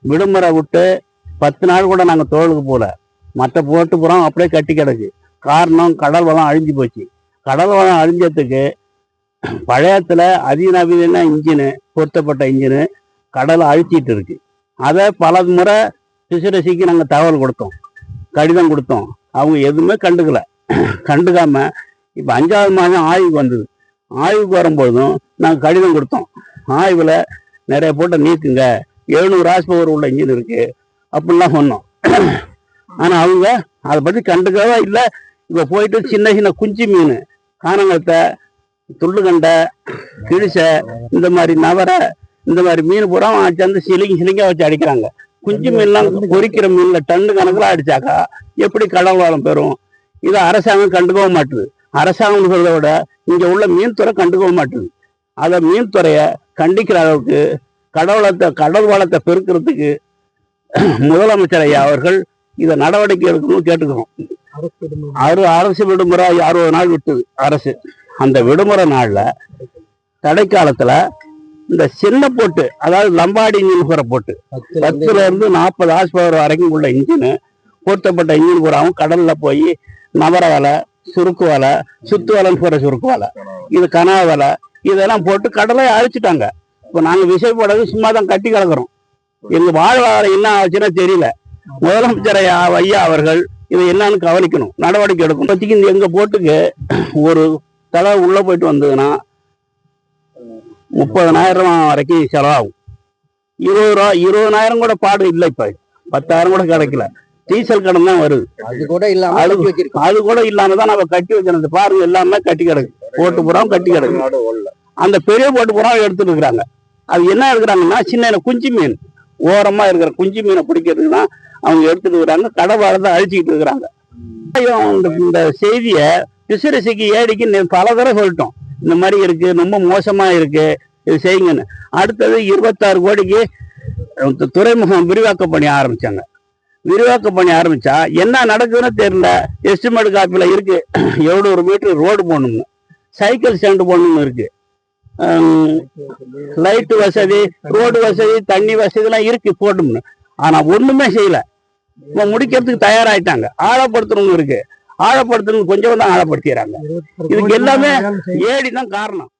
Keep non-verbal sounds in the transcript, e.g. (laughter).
விடுமுறை விட்டு பத்து நாள் கூட நாங்கள் தோளுக்கு போகல. மற்ற போட்டு புறம் அப்படியே கட்டி கிடக்கு. காரணம் கடல் வளம் அழிஞ்சு போச்சு. கடல் வளம் அழிஞ்சதுக்கு பழையத்தில் அதிநவீன இன்ஜினு பொருத்தப்பட்ட இன்ஜினு கடலை அழிச்சிட்டு இருக்கு. அதை பல முறை சிசுரசிக்கு நாங்கள் தகவல் கொடுத்தோம். கடிதம் கொடுத்தோம். அவங்க எதுவுமே கண்டுக்கல. கண்டுக்காம இப்போ அஞ்சாவது மாதம் ஆய்வுக்கு வந்தது. ஆய்வுக்கு வரும்பொழுதும் நாங்கள் கடிதம் கொடுத்தோம். ஆய்வில் நிறைய போட்டை நீக்குங்க. எழுநூறு ஹார்ஸ் பவர் உள்ள இன்ஜின் இருக்கு. அப்படிலாம் சொன்னோம். ஆனால் அவங்க அதை பற்றி கண்டுக்கவே இல்லை. இப்போ போயிட்டு சின்ன சின்ன குஞ்சு மீன் காணங்கத்தை துள்ளுகண்டை கிழிசை இந்த மாதிரி நவரை இந்த மாதிரி மீன் பூரா சேர்ந்து சிலிங்கி சிலிங்கா வச்சு அடிக்கிறாங்க. குஞ்சு மீன்லாம் பொறிக்கிற மீன்ல டன்னு கணக்கில் அடிச்சாக்கா எப்படி கடல் வளம் பெறும்? இதை அரசாங்கம் கண்டுக்கவும் மாட்டுது. அரசாங்கம் சொல்றதை விட இங்க உள்ள மீன்துறை கண்டுக்கவும் மாட்டுது. அதை மீன்துறையை கண்டிக்கிற அளவுக்கு கடவுளத்தை கடல் வளத்தை பெருக்கிறதுக்கு முதலமைச்சர் ஐயா அவர்கள் இதை நடவடிக்கை எடுக்கணும்னு கேட்டுக்கிறோம். அறு அரசு விடுமுறை அறுபது நாள் விட்டுது அரசு. அந்த விடுமுறை நாள்ல தடைக்காலத்துல இந்த சின்ன போட்டு அதாவது லம்பாடி இன்ஜின் போட்டு பத்துல இருந்து நாற்பது ஹார்ஸ் பவர் வரைக்கும் உள்ள இன்ஜினு பொருத்தப்பட்ட இன்ஜின் பூராவும் கடல்ல போய் நவர வலை சுருக்கு வலை சுத்து வலைன்னு போற சுருக்கு வலை இது கனா வலை இதெல்லாம் போட்டு கடலை அழிச்சிட்டாங்க. இப்போ நாங்க விசைப்படகு சும்மா தான் கட்டி கிடக்குறோம். எங்க வாழ்வாதாரம் என்ன ஆச்சுன்னா தெரியல. முதலமைச்சர் ஐயா அவர்கள் இதை என்னன்னு கவனிக்கணும். நடவடிக்கை எடுக்கணும். இப்போதைக்கு இந்த எங்க போட்டுக்கு ஒரு தலை உள்ள போயிட்டு வந்ததுன்னா முப்பதனாயிரம் வரைக்கும் செலவாகும். இருபது ரூபா இருபதனாயிரம் கூட பாடு இல்லை இப்ப. பத்தாயிரம் கூட கிடைக்கல. டீசல் கடன் தான் வருது. அது கூட இல்லாம. அது கூட இல்லாம தான் நம்ம கட்டி வச்சிருந்தது. பாருங்க எல்லாமே கட்டி கிடக்கு. போட்டு புறம் கட்டி கிடக்கு. அந்த பெரிய போட்டு புறம் எடுத்துட்டு இருக்கிறாங்க. அது என்ன எடுக்கிறாங்கன்னா சின்ன சின்ன குஞ்சு மீன். ஓரமா இருக்கிற குஞ்சு மீனை பிடிக்கிறதுக்கு தான் அவங்க எடுத்துட்டு இருக்கிறாங்க கடவாளத்தை அழிச்சிக்கிட்டு இருக்கிறாங்க. இந்த- இந்த செய்திய ஏடிக்கு பல தடவை சொல்லிட்டோம். இந்த மாதிரி இருக்கு ரொம்ப மோசமா இருக்கு இது செய்யுங்கன்னு. அடுத்தது இருபத்தாறு கோடிக்கு துறைமுகம் விரிவாக்க பணி ஆரம்பிச்சாங்க. விரிவாக்க பண்ணி ஆரம்பிச்சா என்ன நடக்குதுன்னு தெரியல. எஸ்டிமேட் காப்பில இருக்கு. (clears throat) ஒரு மீட்டர் ரோடு போடணும் சைக்கிள் ஸ்டாண்டு போடணும்னு இருக்கு. லைட் வசதி ரோடு வசதி தண்ணி வசதி எல்லாம் இருக்கு போடணும்னு. ஆனா ஒண்ணுமே செய்யல. இப்ப முடிக்கிறதுக்கு தயாராயிட்டாங்க. ஆழப்படுத்தணும்னு இருக்கு. ஆழப்படுத்தணும் கொஞ்சம் தான் ஆழப்படுத்திடுறாங்க இதுக்கு எல்லாமே ஏடி தான் காரணம்.